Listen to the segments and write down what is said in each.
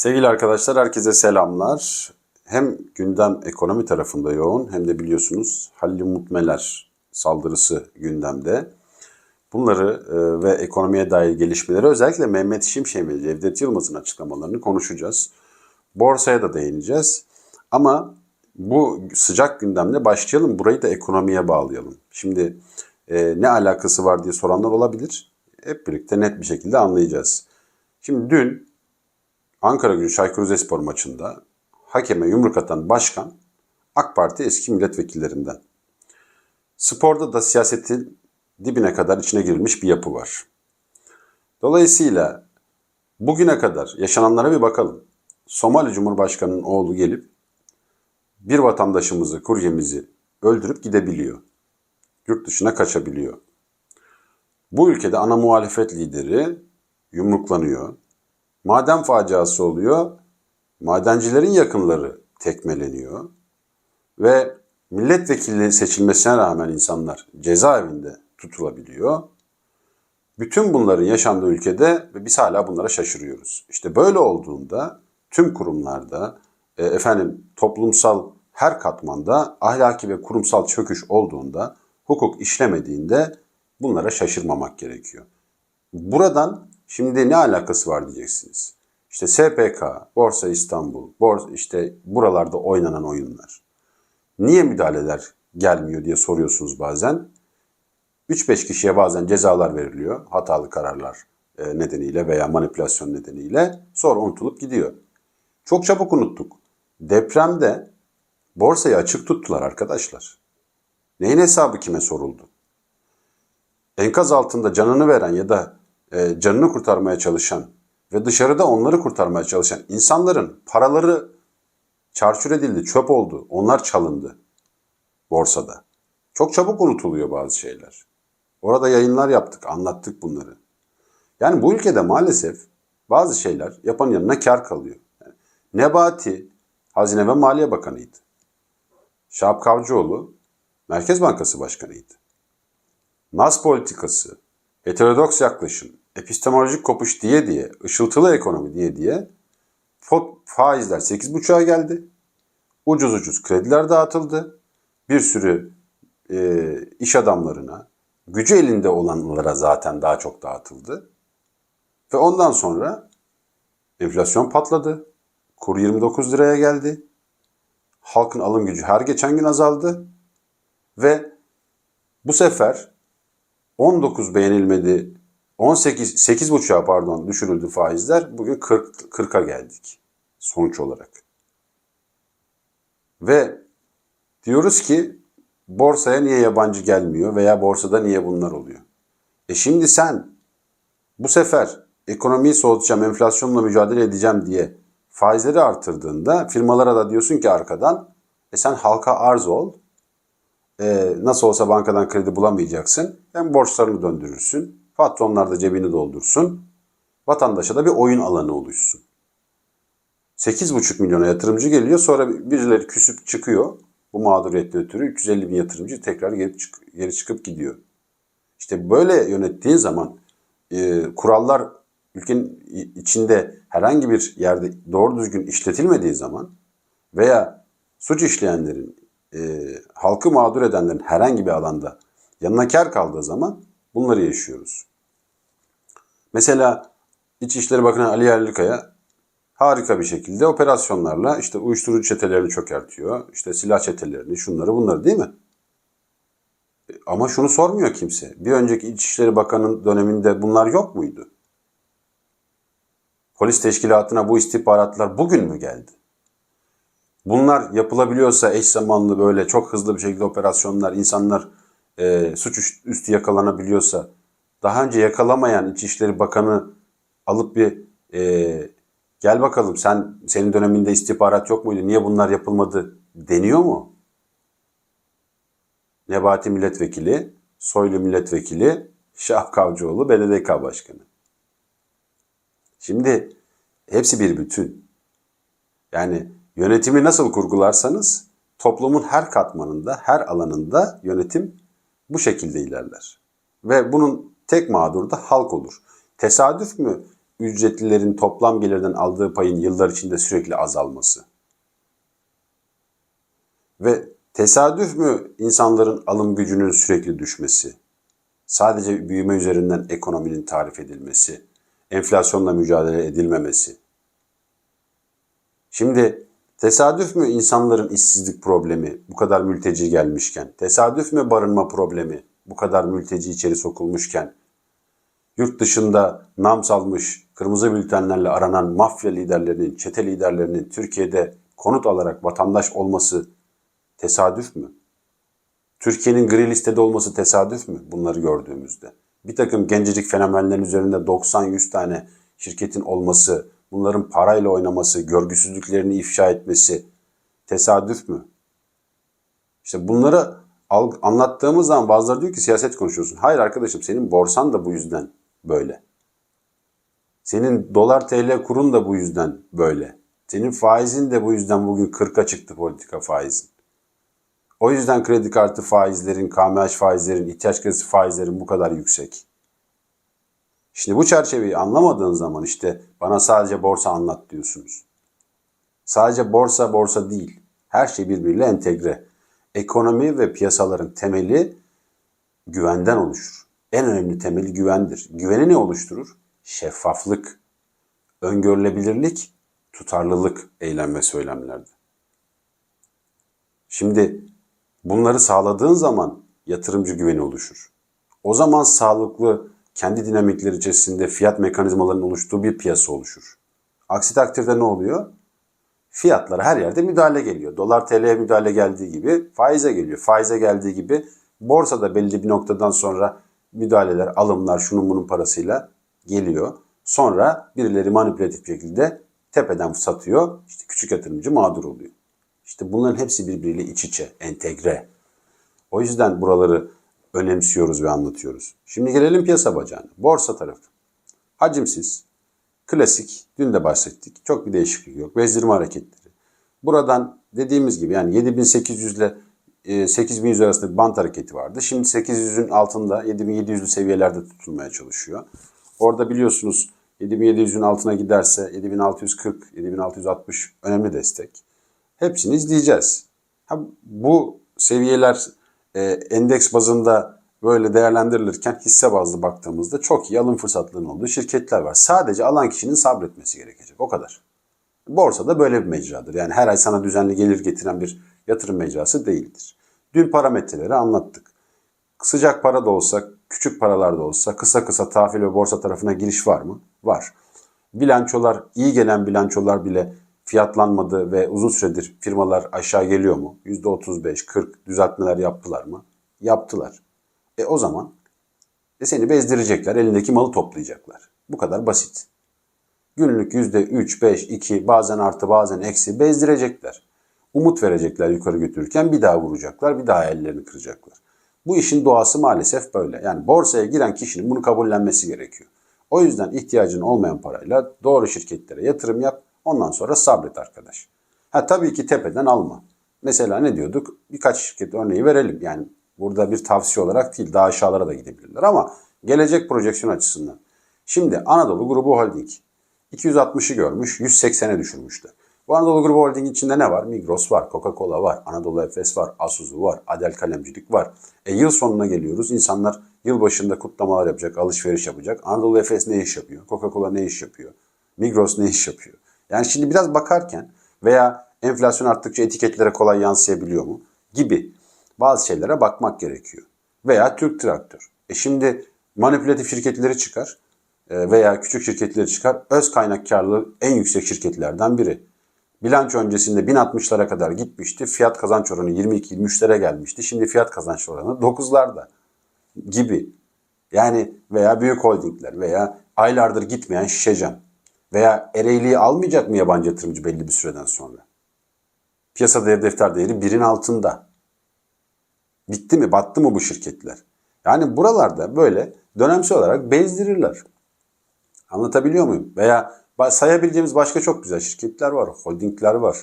Sevgili arkadaşlar herkese selamlar. Hem gündem ekonomi tarafında yoğun hem de biliyorsunuz Halil Umut Meler saldırısı gündemde. Bunları e, ve ekonomiye dair gelişmeleri özellikle Mehmet Şimşek ve Cevdet Yılmaz'ın açıklamalarını konuşacağız. Borsaya da değineceğiz. Ama bu sıcak gündemle başlayalım. Burayı da ekonomiye bağlayalım. Şimdi e, ne alakası var diye soranlar olabilir. Hep birlikte net bir şekilde anlayacağız. Şimdi dün Ankara Gücü Çaykur Rizespor maçında hakeme yumruk atan başkan AK Parti eski milletvekillerinden. Sporda da siyasetin dibine kadar içine girilmiş bir yapı var. Dolayısıyla bugüne kadar yaşananlara bir bakalım. Somali Cumhurbaşkanı'nın oğlu gelip bir vatandaşımızı, kuryemizi öldürüp gidebiliyor. Yurt dışına kaçabiliyor. Bu ülkede ana muhalefet lideri yumruklanıyor. Maden faciası oluyor. Madencilerin yakınları tekmeleniyor. Ve milletvekili seçilmesine rağmen insanlar cezaevinde tutulabiliyor. Bütün bunların yaşandığı ülkede ve biz hala bunlara şaşırıyoruz. İşte böyle olduğunda tüm kurumlarda e, efendim toplumsal her katmanda ahlaki ve kurumsal çöküş olduğunda, hukuk işlemediğinde bunlara şaşırmamak gerekiyor. Buradan şimdi ne alakası var diyeceksiniz. İşte SPK, Borsa İstanbul, Borsa işte buralarda oynanan oyunlar. Niye müdahaleler gelmiyor diye soruyorsunuz bazen. 3-5 kişiye bazen cezalar veriliyor hatalı kararlar e, nedeniyle veya manipülasyon nedeniyle sonra unutulup gidiyor. Çok çabuk unuttuk. Depremde borsayı açık tuttular arkadaşlar. Neyin hesabı kime soruldu? Enkaz altında canını veren ya da e, canını kurtarmaya çalışan ve dışarıda onları kurtarmaya çalışan insanların paraları çarçur edildi, çöp oldu. Onlar çalındı borsada. Çok çabuk unutuluyor bazı şeyler. Orada yayınlar yaptık, anlattık bunları. Yani bu ülkede maalesef bazı şeyler yapan yanına kar kalıyor. Nebati Hazine ve Maliye Bakanı'ydı. Şahap Kavcıoğlu Merkez Bankası Başkanı'ydı. Nas politikası, heterodoks yaklaşım, epistemolojik kopuş diye diye, ışıltılı ekonomi diye diye faizler 8,5'a geldi. Ucuz ucuz krediler dağıtıldı. Bir sürü e, iş adamlarına, gücü elinde olanlara zaten daha çok dağıtıldı. Ve ondan sonra enflasyon patladı. Kur 29 liraya geldi. Halkın alım gücü her geçen gün azaldı. Ve bu sefer 19 beğenilmedi, 18 8,5'a pardon düşürüldü faizler. Bugün 40 40'a geldik sonuç olarak. Ve diyoruz ki borsaya niye yabancı gelmiyor veya borsada niye bunlar oluyor? E şimdi sen bu sefer ekonomiyi soğutacağım, enflasyonla mücadele edeceğim diye faizleri artırdığında firmalara da diyorsun ki arkadan e sen halka arz ol. E, nasıl olsa bankadan kredi bulamayacaksın. Hem borçlarını döndürürsün. Patronlar da cebini doldursun. Vatandaşa da bir oyun alanı oluşsun. 8,5 milyona yatırımcı geliyor. Sonra birileri küsüp çıkıyor. Bu mağduriyetle ötürü 350 bin yatırımcı tekrar geri, çık geri çıkıp gidiyor. İşte böyle yönettiğin zaman e, kurallar ülkenin içinde herhangi bir yerde doğru düzgün işletilmediği zaman veya suç işleyenlerin, e, halkı mağdur edenlerin herhangi bir alanda yanına kar kaldığı zaman bunları yaşıyoruz. Mesela İçişleri Bakanı Ali Yerlikaya harika bir şekilde operasyonlarla işte uyuşturucu çetelerini çökertiyor. işte silah çetelerini, şunları bunları değil mi? E, ama şunu sormuyor kimse. Bir önceki İçişleri Bakanı'nın döneminde bunlar yok muydu? Polis teşkilatına bu istihbaratlar bugün mü geldi? Bunlar yapılabiliyorsa eş zamanlı böyle çok hızlı bir şekilde operasyonlar, insanlar e, suç üstü yakalanabiliyorsa daha önce yakalamayan İçişleri Bakanı alıp bir e, gel bakalım sen senin döneminde istihbarat yok muydu? Niye bunlar yapılmadı deniyor mu? Nebati milletvekili, Soylu milletvekili, Şah Kavcıoğlu BDDK başkanı. Şimdi hepsi bir bütün. Yani yönetimi nasıl kurgularsanız toplumun her katmanında, her alanında yönetim bu şekilde ilerler. Ve bunun tek mağduru da halk olur. Tesadüf mü? ücretlilerin toplam gelirden aldığı payın yıllar içinde sürekli azalması. Ve tesadüf mü insanların alım gücünün sürekli düşmesi? Sadece büyüme üzerinden ekonominin tarif edilmesi, enflasyonla mücadele edilmemesi. Şimdi tesadüf mü insanların işsizlik problemi bu kadar mülteci gelmişken? Tesadüf mü barınma problemi bu kadar mülteci içeri sokulmuşken? Yurt dışında nam salmış kırmızı bültenlerle aranan mafya liderlerinin, çete liderlerinin Türkiye'de konut alarak vatandaş olması tesadüf mü? Türkiye'nin gri listede olması tesadüf mü bunları gördüğümüzde? Bir takım gencecik fenomenlerin üzerinde 90-100 tane şirketin olması, bunların parayla oynaması, görgüsüzlüklerini ifşa etmesi tesadüf mü? İşte bunları anlattığımız zaman bazıları diyor ki siyaset konuşuyorsun. Hayır arkadaşım senin borsan da bu yüzden böyle. Senin dolar TL kurun da bu yüzden böyle. Senin faizin de bu yüzden bugün 40'a çıktı politika faizin. O yüzden kredi kartı faizlerin, KMH faizlerin, ihtiyaç kredisi faizlerin bu kadar yüksek. Şimdi bu çerçeveyi anlamadığın zaman işte bana sadece borsa anlat diyorsunuz. Sadece borsa borsa değil. Her şey birbiriyle entegre. Ekonomi ve piyasaların temeli güvenden oluşur. En önemli temeli güvendir. Güveni ne oluşturur? Şeffaflık, öngörülebilirlik, tutarlılık eylem ve söylemlerde. Şimdi bunları sağladığın zaman yatırımcı güveni oluşur. O zaman sağlıklı kendi dinamikleri içerisinde fiyat mekanizmalarının oluştuğu bir piyasa oluşur. Aksi takdirde ne oluyor? Fiyatlara her yerde müdahale geliyor. Dolar TL'ye müdahale geldiği gibi faize geliyor. Faize geldiği gibi borsada belli bir noktadan sonra müdahaleler, alımlar şunun bunun parasıyla geliyor. Sonra birileri manipülatif şekilde tepeden satıyor. İşte küçük yatırımcı mağdur oluyor. İşte bunların hepsi birbiriyle iç içe, entegre. O yüzden buraları önemsiyoruz ve anlatıyoruz. Şimdi gelelim piyasa bacağına. Borsa tarafı. Hacimsiz, klasik, dün de bahsettik. Çok bir değişiklik yok. Bezdirme hareketleri. Buradan dediğimiz gibi yani 7800 ile 8100 arasında bir bant hareketi vardı. Şimdi 800'ün altında 7700'lü seviyelerde tutulmaya çalışıyor. Orada biliyorsunuz 7700'ün altına giderse 7640, 7660 önemli destek. Hepsini izleyeceğiz. Ha, bu seviyeler e, endeks bazında böyle değerlendirilirken hisse bazlı baktığımızda çok iyi alım fırsatlarının olduğu şirketler var. Sadece alan kişinin sabretmesi gerekecek. O kadar. Borsada böyle bir mecradır. Yani her ay sana düzenli gelir getiren bir yatırım mecrası değildir. Dün parametreleri anlattık. Sıcak para da olsa, küçük paralar da olsa kısa kısa tahvil ve borsa tarafına giriş var mı? Var. Bilançolar, iyi gelen bilançolar bile fiyatlanmadı ve uzun süredir firmalar aşağı geliyor mu? %35, 40 düzeltmeler yaptılar mı? Yaptılar. E o zaman e seni bezdirecekler, elindeki malı toplayacaklar. Bu kadar basit. Günlük %3, 5, 2 bazen artı bazen eksi bezdirecekler. Umut verecekler yukarı götürürken bir daha vuracaklar, bir daha ellerini kıracaklar. Bu işin doğası maalesef böyle. Yani borsaya giren kişinin bunu kabullenmesi gerekiyor. O yüzden ihtiyacın olmayan parayla doğru şirketlere yatırım yap. Ondan sonra sabret arkadaş. Ha tabii ki tepeden alma. Mesela ne diyorduk? Birkaç şirket örneği verelim. Yani burada bir tavsiye olarak değil daha aşağılara da gidebilirler ama gelecek projeksiyon açısından. Şimdi Anadolu Grubu Holding 260'ı görmüş 180'e düşürmüştü. Bu Anadolu Grubu Holding içinde ne var? Migros var, Coca-Cola var, Anadolu Efes var, Asuzu var, Adel Kalemcilik var. E yıl sonuna geliyoruz. İnsanlar yıl başında kutlamalar yapacak, alışveriş yapacak. Anadolu Efes ne iş yapıyor? Coca-Cola ne iş yapıyor? Migros ne iş yapıyor? Yani şimdi biraz bakarken veya enflasyon arttıkça etiketlere kolay yansıyabiliyor mu? Gibi bazı şeylere bakmak gerekiyor. Veya Türk Traktör. E şimdi manipülatif şirketleri çıkar e, veya küçük şirketleri çıkar. Öz kaynak karlılığı en yüksek şirketlerden biri. Bilanço öncesinde 1060'lara kadar gitmişti. Fiyat kazanç oranı 22-23'lere gelmişti. Şimdi fiyat kazanç oranı 9'larda gibi. Yani veya büyük holdingler veya aylardır gitmeyen şişecam veya Ereğli'yi almayacak mı yabancı yatırımcı belli bir süreden sonra? Piyasa değeri defter değeri birin altında. Bitti mi battı mı bu şirketler? Yani buralarda böyle dönemsel olarak bezdirirler. Anlatabiliyor muyum? Veya sayabileceğimiz başka çok güzel şirketler var, holdingler var.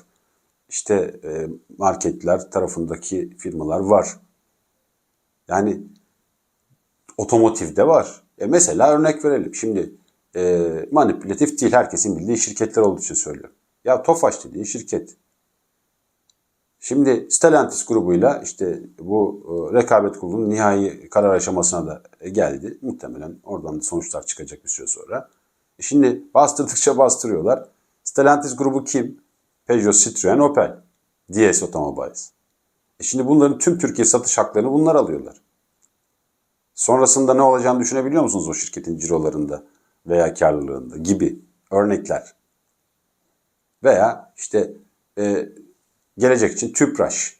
İşte e, marketler tarafındaki firmalar var. Yani otomotivde var. E mesela örnek verelim. Şimdi e, manipülatif değil. Herkesin bildiği şirketler olduğu için söylüyorum. Ya Tofaş dediği şirket. Şimdi Stellantis grubuyla işte bu e, rekabet kurulunun nihai karar aşamasına da geldi. Muhtemelen oradan da sonuçlar çıkacak bir süre sonra. Şimdi bastırdıkça bastırıyorlar. Stellantis grubu kim? Peugeot, Citroen, Opel. DS Automobiles. E şimdi bunların tüm Türkiye satış haklarını bunlar alıyorlar. Sonrasında ne olacağını düşünebiliyor musunuz o şirketin cirolarında veya karlılığında gibi örnekler. Veya işte e, gelecek için tüpraş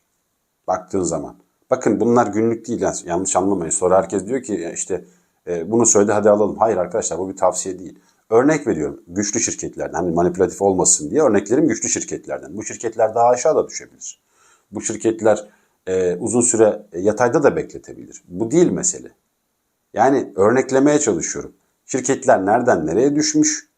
baktığın zaman. Bakın bunlar günlük değil yanlış anlamayın. Sonra herkes diyor ki işte e, bunu söyledi hadi alalım. Hayır arkadaşlar bu bir tavsiye değil. Örnek veriyorum güçlü şirketlerden hani manipülatif olmasın diye örneklerim güçlü şirketlerden. Bu şirketler daha aşağıda düşebilir. Bu şirketler e, uzun süre yatayda da bekletebilir. Bu değil mesele. Yani örneklemeye çalışıyorum. Şirketler nereden nereye düşmüş,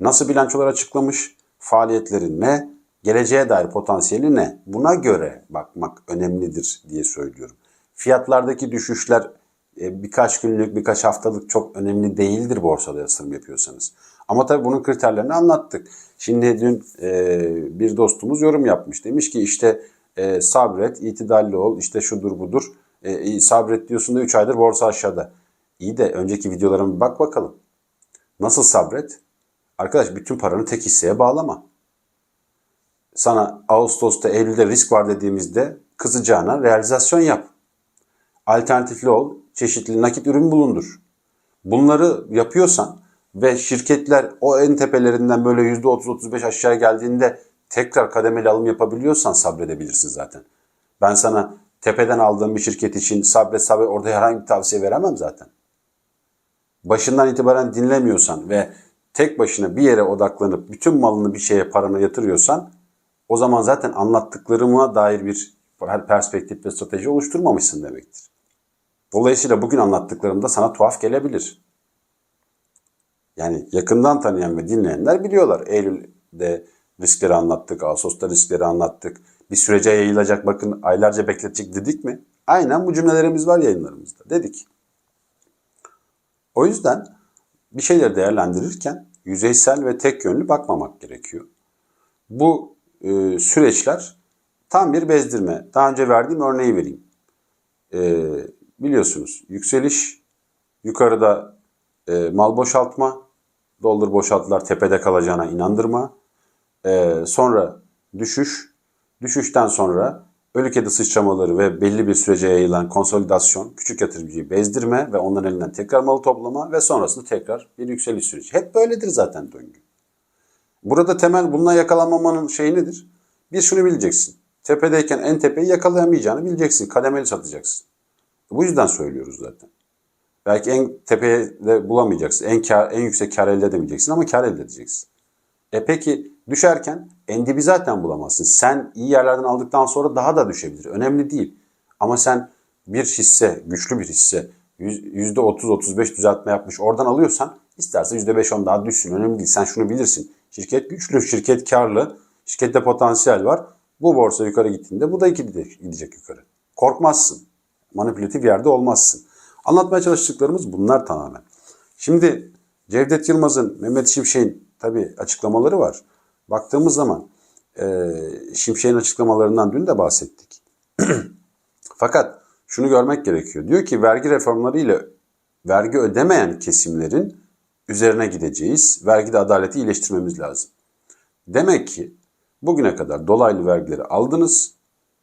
nasıl bilançolar açıklamış, faaliyetleri ne, geleceğe dair potansiyeli ne? Buna göre bakmak önemlidir diye söylüyorum. Fiyatlardaki düşüşler e, birkaç günlük, birkaç haftalık çok önemli değildir borsada yatırım yapıyorsanız. Ama tabii bunun kriterlerini anlattık. Şimdi dün e, bir dostumuz yorum yapmış. Demiş ki işte e, sabret, itidalli ol, işte şudur budur. E, sabret diyorsun da 3 aydır borsa aşağıda. İyi de önceki videolarıma bak bakalım. Nasıl sabret? Arkadaş bütün paranı tek hisseye bağlama. Sana Ağustos'ta, Eylül'de risk var dediğimizde kızacağına realizasyon yap. Alternatifli ol, çeşitli nakit ürün bulundur. Bunları yapıyorsan ve şirketler o en tepelerinden böyle %30-35 aşağı geldiğinde tekrar kademeli alım yapabiliyorsan sabredebilirsin zaten. Ben sana tepeden aldığım bir şirket için sabret sabret orada herhangi bir tavsiye veremem zaten. Başından itibaren dinlemiyorsan ve tek başına bir yere odaklanıp bütün malını bir şeye paranı yatırıyorsan o zaman zaten anlattıklarıma dair bir perspektif ve strateji oluşturmamışsın demektir. Dolayısıyla bugün anlattıklarım da sana tuhaf gelebilir. Yani yakından tanıyan ve dinleyenler biliyorlar. Eylül'de riskleri anlattık, Ağustos'ta riskleri anlattık. Bir sürece yayılacak bakın aylarca bekletecek dedik mi? Aynen bu cümlelerimiz var yayınlarımızda dedik. O yüzden bir şeyleri değerlendirirken yüzeysel ve tek yönlü bakmamak gerekiyor. Bu e, süreçler tam bir bezdirme. Daha önce verdiğim örneği vereyim. E, biliyorsunuz yükseliş, yukarıda e, mal boşaltma, doldur boşalttılar tepede kalacağına inandırma. E, sonra düşüş, düşüşten sonra ölü kedi sıçramaları ve belli bir sürece yayılan konsolidasyon, küçük yatırımcıyı bezdirme ve onların elinden tekrar malı toplama ve sonrasında tekrar bir yükseliş süreci. Hep böyledir zaten döngü. Burada temel bununla yakalanmamanın şeyi nedir? Bir şunu bileceksin. Tepedeyken en tepeyi yakalayamayacağını bileceksin. Kademeli satacaksın. Bu yüzden söylüyoruz zaten. Belki en tepeye de bulamayacaksın. En, kar, en yüksek kar elde edemeyeceksin ama kar elde edeceksin. E peki düşerken en dibi zaten bulamazsın. Sen iyi yerlerden aldıktan sonra daha da düşebilir. Önemli değil. Ama sen bir hisse, güçlü bir hisse %30-35 düzeltme yapmış oradan alıyorsan isterse %5-10 daha düşsün. Önemli değil. Sen şunu bilirsin. Şirket güçlü, şirket karlı, şirkette potansiyel var. Bu borsa yukarı gittiğinde bu da gidecek yukarı. Korkmazsın. Manipülatif yerde olmazsın. Anlatmaya çalıştıklarımız bunlar tamamen. Şimdi Cevdet Yılmaz'ın, Mehmet Şimşek'in tabii açıklamaları var. Baktığımız zaman e, Şimşek'in açıklamalarından dün de bahsettik. Fakat şunu görmek gerekiyor. Diyor ki vergi reformları ile vergi ödemeyen kesimlerin üzerine gideceğiz. Vergide adaleti iyileştirmemiz lazım. Demek ki bugüne kadar dolaylı vergileri aldınız.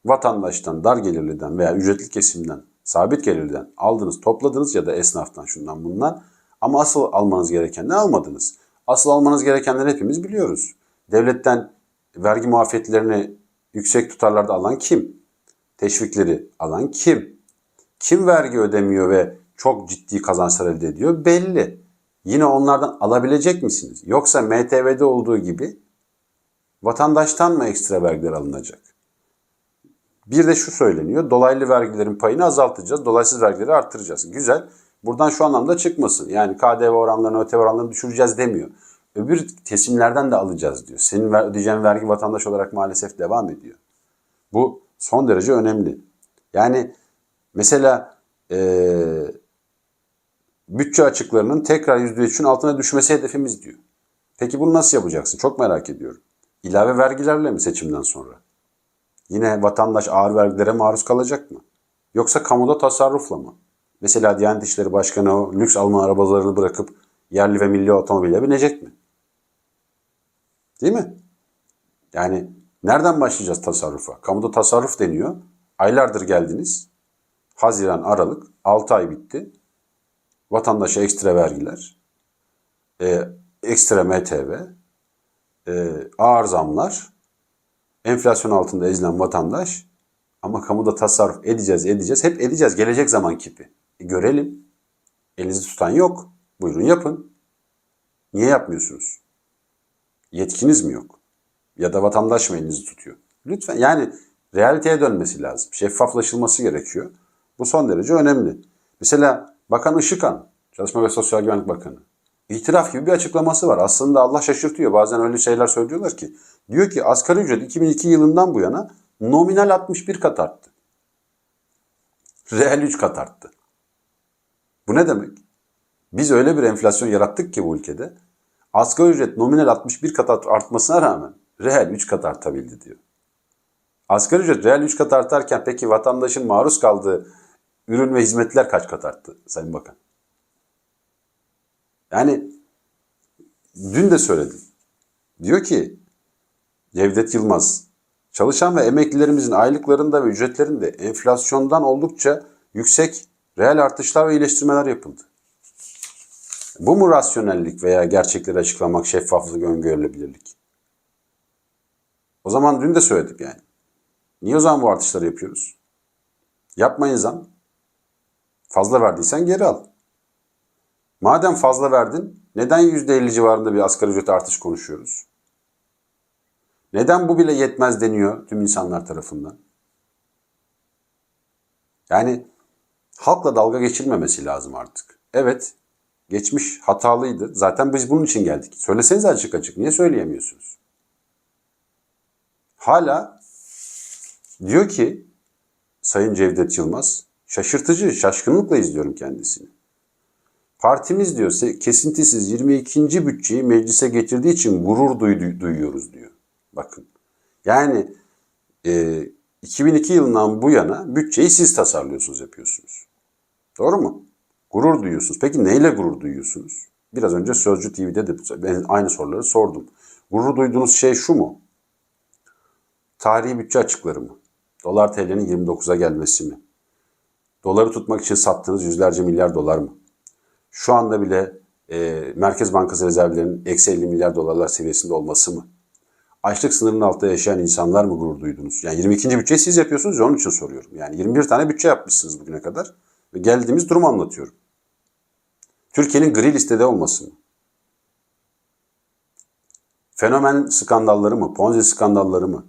Vatandaştan, dar gelirliden veya ücretli kesimden, sabit gelirliden aldınız, topladınız ya da esnaftan şundan bundan. Ama asıl almanız gereken ne almadınız? Asıl almanız gerekenleri hepimiz biliyoruz. Devletten vergi muafiyetlerini yüksek tutarlarda alan kim? Teşvikleri alan kim? Kim vergi ödemiyor ve çok ciddi kazançlar elde ediyor? Belli. Yine onlardan alabilecek misiniz? Yoksa MTV'de olduğu gibi vatandaştan mı ekstra vergiler alınacak? Bir de şu söyleniyor. Dolaylı vergilerin payını azaltacağız. Dolaysız vergileri arttıracağız. Güzel. Buradan şu anlamda çıkmasın. Yani KDV oranlarını, ÖTV oranlarını düşüreceğiz demiyor. Öbür kesimlerden de alacağız diyor. Senin ödeyeceğin vergi vatandaş olarak maalesef devam ediyor. Bu son derece önemli. Yani mesela e, bütçe açıklarının tekrar %3'ün altına düşmesi hedefimiz diyor. Peki bunu nasıl yapacaksın? Çok merak ediyorum. İlave vergilerle mi seçimden sonra? Yine vatandaş ağır vergilere maruz kalacak mı? Yoksa kamuda tasarrufla mı? Mesela Diyanet İşleri Başkanı o lüks Alman arabalarını bırakıp yerli ve milli otomobile binecek mi? Değil mi? Yani nereden başlayacağız tasarrufa? Kamuda tasarruf deniyor. Aylardır geldiniz. Haziran, Aralık, 6 ay bitti. Vatandaşa ekstra vergiler, e, ekstra MTV, e, ağır zamlar, enflasyon altında ezilen vatandaş ama kamuda tasarruf edeceğiz, edeceğiz. Hep edeceğiz. Gelecek zaman kipi. E, görelim. Elinizi tutan yok. Buyurun yapın. Niye yapmıyorsunuz? Yetkiniz mi yok? Ya da vatandaş mı elinizi tutuyor? Lütfen yani realiteye dönmesi lazım. Şeffaflaşılması gerekiyor. Bu son derece önemli. Mesela Bakan Işıkhan, Çalışma ve Sosyal Güvenlik Bakanı. İtiraf gibi bir açıklaması var. Aslında Allah şaşırtıyor. Bazen öyle şeyler söylüyorlar ki. Diyor ki asgari ücret 2002 yılından bu yana nominal 61 kat arttı. Reel 3 kat arttı. Bu ne demek? Biz öyle bir enflasyon yarattık ki bu ülkede. Asgari ücret nominal 61 kat artmasına rağmen reel 3 kat artabildi diyor. Asgari ücret reel 3 kat artarken peki vatandaşın maruz kaldığı ürün ve hizmetler kaç kat arttı Sayın Bakan? Yani dün de söyledim. Diyor ki Cevdet Yılmaz, çalışan ve emeklilerimizin aylıklarında ve ücretlerinde enflasyondan oldukça yüksek reel artışlar ve iyileştirmeler yapıldı. Bu mu rasyonellik veya gerçekleri açıklamak, şeffaflık, öngörülebilirlik? O zaman dün de söyledik yani. Niye o zaman bu artışları yapıyoruz? Yapmayın zam. Fazla verdiysen geri al. Madem fazla verdin, neden %50 civarında bir asgari ücret artış konuşuyoruz? Neden bu bile yetmez deniyor tüm insanlar tarafından? Yani halkla dalga geçilmemesi lazım artık. Evet, geçmiş hatalıydı. Zaten biz bunun için geldik. Söyleseniz açık açık. Niye söyleyemiyorsunuz? Hala diyor ki Sayın Cevdet Yılmaz, şaşırtıcı, şaşkınlıkla izliyorum kendisini. Partimiz diyor kesintisiz 22. bütçeyi meclise getirdiği için gurur duydu, duyuyoruz diyor. Bakın. Yani e, 2002 yılından bu yana bütçeyi siz tasarlıyorsunuz, yapıyorsunuz. Doğru mu? Gurur duyuyorsunuz. Peki neyle gurur duyuyorsunuz? Biraz önce Sözcü TV'de de ben aynı soruları sordum. Gurur duyduğunuz şey şu mu? Tarihi bütçe açıkları mı? Dolar TL'nin 29'a gelmesi mi? Doları tutmak için sattığınız yüzlerce milyar dolar mı? Şu anda bile e, Merkez Bankası rezervlerinin eksi 50 milyar dolarlar seviyesinde olması mı? Açlık sınırının altında yaşayan insanlar mı gurur duydunuz? Yani 22. bütçeyi siz yapıyorsunuz onun için soruyorum. Yani 21 tane bütçe yapmışsınız bugüne kadar. Ve geldiğimiz durumu anlatıyorum. Türkiye'nin gri listede olması mı? Fenomen skandalları mı? Ponzi skandalları mı?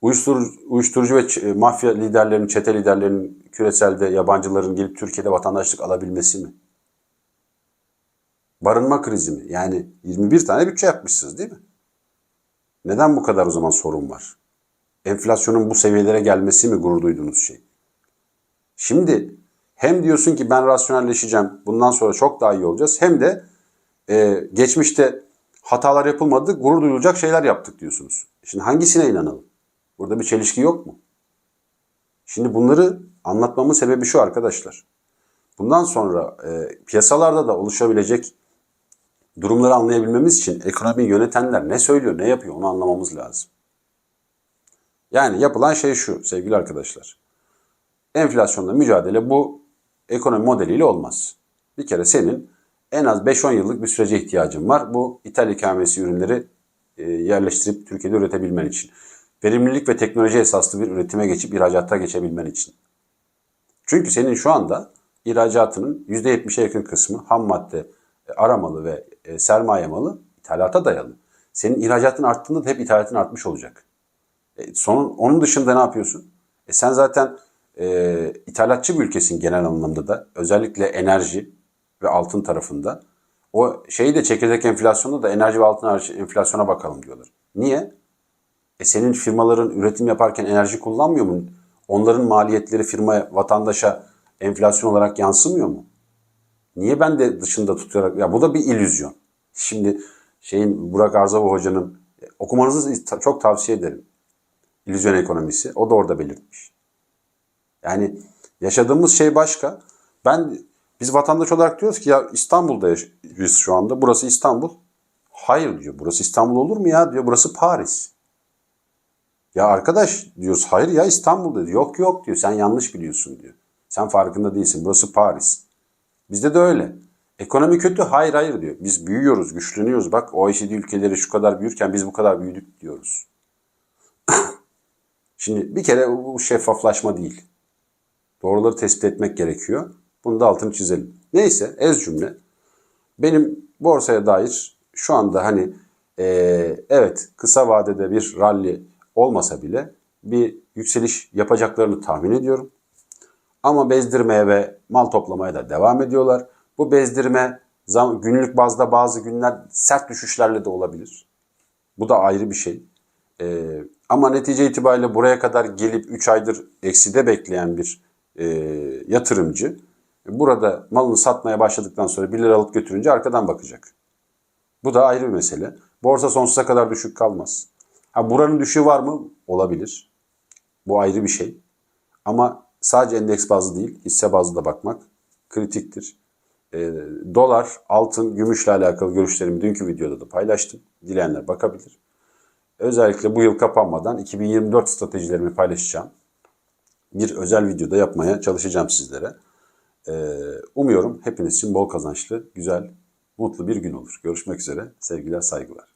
Uyuşturucu, uyuşturucu ve e, mafya liderlerinin, çete liderlerinin küreselde yabancıların gelip Türkiye'de vatandaşlık alabilmesi mi? Barınma krizi mi? Yani 21 tane bütçe yapmışsınız değil mi? Neden bu kadar o zaman sorun var? Enflasyonun bu seviyelere gelmesi mi gurur duyduğunuz şey? Şimdi hem diyorsun ki ben rasyonelleşeceğim, bundan sonra çok daha iyi olacağız. Hem de e, geçmişte hatalar yapılmadı, gurur duyulacak şeyler yaptık diyorsunuz. Şimdi hangisine inanalım? Burada bir çelişki yok mu? Şimdi bunları anlatmamın sebebi şu arkadaşlar. Bundan sonra e, piyasalarda da oluşabilecek durumları anlayabilmemiz için ekonomiyi yönetenler ne söylüyor, ne yapıyor onu anlamamız lazım. Yani yapılan şey şu sevgili arkadaşlar. Enflasyonla mücadele bu ekonomi modeliyle olmaz. Bir kere senin en az 5-10 yıllık bir sürece ihtiyacın var. Bu ithal ikamesi ürünleri e, yerleştirip Türkiye'de üretebilmen için. Verimlilik ve teknoloji esaslı bir üretime geçip ihracata geçebilmen için. Çünkü senin şu anda ihracatının %70'e yakın kısmı ham madde, e, aramalı ve e, sermaye malı ithalata dayalı. Senin ihracatın arttığında da hep ithalatın artmış olacak. E, sonun, onun dışında ne yapıyorsun? E, sen zaten e, ithalatçı bir ülkesin genel anlamda da. Özellikle enerji ve altın tarafında. O şeyi de çekirdek enflasyonda da enerji ve altın enflasyona bakalım diyorlar. Niye? E senin firmaların üretim yaparken enerji kullanmıyor mu? Onların maliyetleri firmaya, vatandaşa enflasyon olarak yansımıyor mu? Niye ben de dışında tutarak ya bu da bir illüzyon. Şimdi şeyin Burak Arzava hocanın e, okumanızı çok tavsiye ederim. İllüzyon ekonomisi. O da orada belirtmiş. Yani yaşadığımız şey başka. Ben biz vatandaş olarak diyoruz ki ya İstanbul'da yaşıyoruz şu anda. Burası İstanbul. Hayır diyor. Burası İstanbul olur mu ya diyor. Burası Paris. Ya arkadaş diyoruz hayır ya İstanbul'da diyor. Yok yok diyor. Sen yanlış biliyorsun diyor. Sen farkında değilsin. Burası Paris. Bizde de öyle. Ekonomi kötü. Hayır hayır diyor. Biz büyüyoruz, güçleniyoruz. Bak OECD ülkeleri şu kadar büyürken biz bu kadar büyüdük diyoruz. Şimdi bir kere bu şeffaflaşma değil. Doğruları tespit etmek gerekiyor. Bunu da altını çizelim. Neyse ez cümle. Benim borsaya dair şu anda hani eee, evet kısa vadede bir rally olmasa bile bir yükseliş yapacaklarını tahmin ediyorum. Ama bezdirmeye ve mal toplamaya da devam ediyorlar. Bu bezdirme günlük bazda bazı günler sert düşüşlerle de olabilir. Bu da ayrı bir şey. Ee, ama netice itibariyle buraya kadar gelip 3 aydır ekside bekleyen bir e, yatırımcı burada malını satmaya başladıktan sonra 1 lira alıp götürünce arkadan bakacak. Bu da ayrı bir mesele. Borsa sonsuza kadar düşük kalmaz. Ha buranın düşüğü var mı? Olabilir. Bu ayrı bir şey. Ama sadece endeks bazlı değil, hisse bazlı da bakmak kritiktir. Ee, dolar, altın, gümüşle alakalı görüşlerimi dünkü videoda da paylaştım. Dileyenler bakabilir. Özellikle bu yıl kapanmadan 2024 stratejilerimi paylaşacağım. Bir özel videoda yapmaya çalışacağım sizlere. Ee, umuyorum hepiniz için bol kazançlı, güzel, mutlu bir gün olur. Görüşmek üzere. Sevgiler, saygılar.